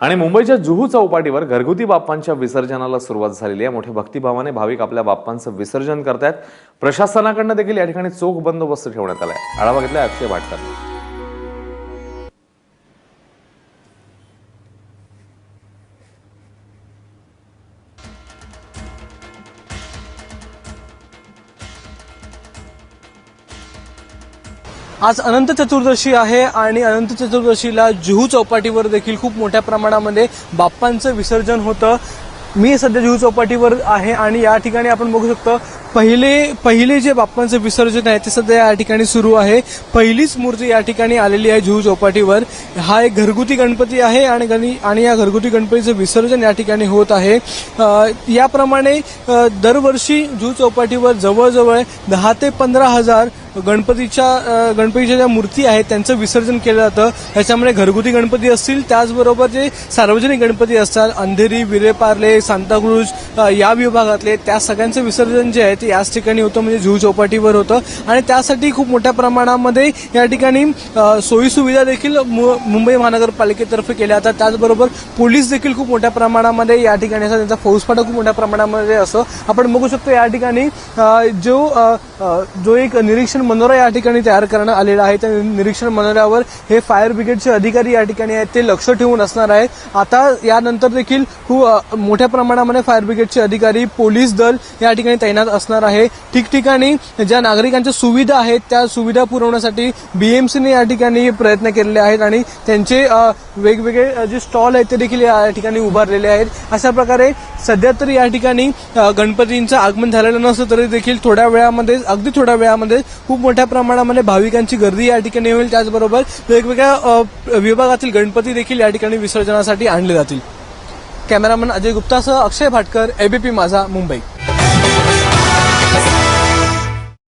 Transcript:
आणि मुंबईच्या जुहू चौपाटीवर घरगुती बाप्पांच्या विसर्जनाला सुरुवात झालेली आहे. मोठ्या भक्तिभावाने भाविक आपल्या बाप्पांचं विसर्जन करतायत. प्रशासनाकडनं देखील या ठिकाणी चोख बंदोबस्त ठेवण्यात आलाय. आढावा घेतलाय अक्षय भाटकर. आज अनंत चतुर्दशी आहे आणि अनंत चतुर्दशीला जुहू चौपाटीवर देखील खूप मोठ्या प्रमाणामध्ये बाप्पांचं विसर्जन होतं. मी सध्या जुहू चौपाटीवर आहे आणि या ठिकाणी आपण बघू शकतो पहिले पहिले जे बाप्पांचं विसर्जन आहे ते सध्या या ठिकाणी सुरू आहे. पहिलीच मूर्ती या ठिकाणी आलेली आहे जुहू चौपाटीवर. हा एक घरगुती गणपती आहे आणि गणी- आणि या घरगुती गणपतीचं विसर्जन या ठिकाणी होत आहे. याप्रमाणे दरवर्षी जुहू चौपाटीवर जवळजवळ दहा ते पंधरा हजार गणपतीच्या गणपतीच्या ज्या मूर्ती आहेत त्यांचं विसर्जन केलं जातं. त्याच्यामध्ये घरगुती गणपती असतील त्याचबरोबर जे सार्वजनिक गणपती असतात अंधेरी विरेपार्ले सांताक्रूज या विभागातले त्या सगळ्यांचं विसर्जन जे आहे ते याच ठिकाणी होतं म्हणजे जुहू चौपाटीवर होतं. आणि त्यासाठी खूप मोठ्या प्रमाणामध्ये या ठिकाणी सोयीसुविधा देखील मु- मुंबई महानगरपालिकेतर्फे केल्या जातात. त्याचबरोबर पोलीस देखील खूप मोठ्या प्रमाणामध्ये या ठिकाणी असा त्यांचा फौजफाटा खूप मोठ्या प्रमाणामध्ये असं आपण बघू शकतो. या ठिकाणी जो जो एक निरीक्षण मनोरा या ठिकाणी तयार करण्यात आलेला आहे. त्या निरीक्षण मनोऱ्यावर हे फायर ब्रिगेडचे अधिकारी या ठिकाणी आहेत. ते लक्ष ठेवून असणार आहेत. आता यानंतर देखील खूप मोठ्या प्रमाणामध्ये फायर ब्रिगेडचे अधिकारी पोलीस दल या ठिकाणी तैनात असणार आहे. ठिकठिकाणी ज्या नागरिकांच्या सुविधा आहेत त्या सुविधा पुरवण्यासाठी बीएमसीने या ठिकाणी प्रयत्न केलेले आहेत आणि त्यांचे वेगवेगळे जे स्टॉल आहेत ते देखील या ठिकाणी उभारलेले आहेत. अशा प्रकारे सध्या तरी या ठिकाणी गणपतींचं आगमन झालेलं नसलं तरी देखील थोड्या वेळामध्ये अगदी थोड्या वेळामध्ये खूप खूप मोठ्या प्रमाणामध्ये भाविकांची गर्दी या ठिकाणी होईल. त्याचबरोबर वेगवेगळ्या विभागातील गणपती देखील या ठिकाणी विसर्जनासाठी आणले जातील. कॅमेरामन अजय गुप्तासह अक्षय भाटकर एबीपी माझा मुंबई.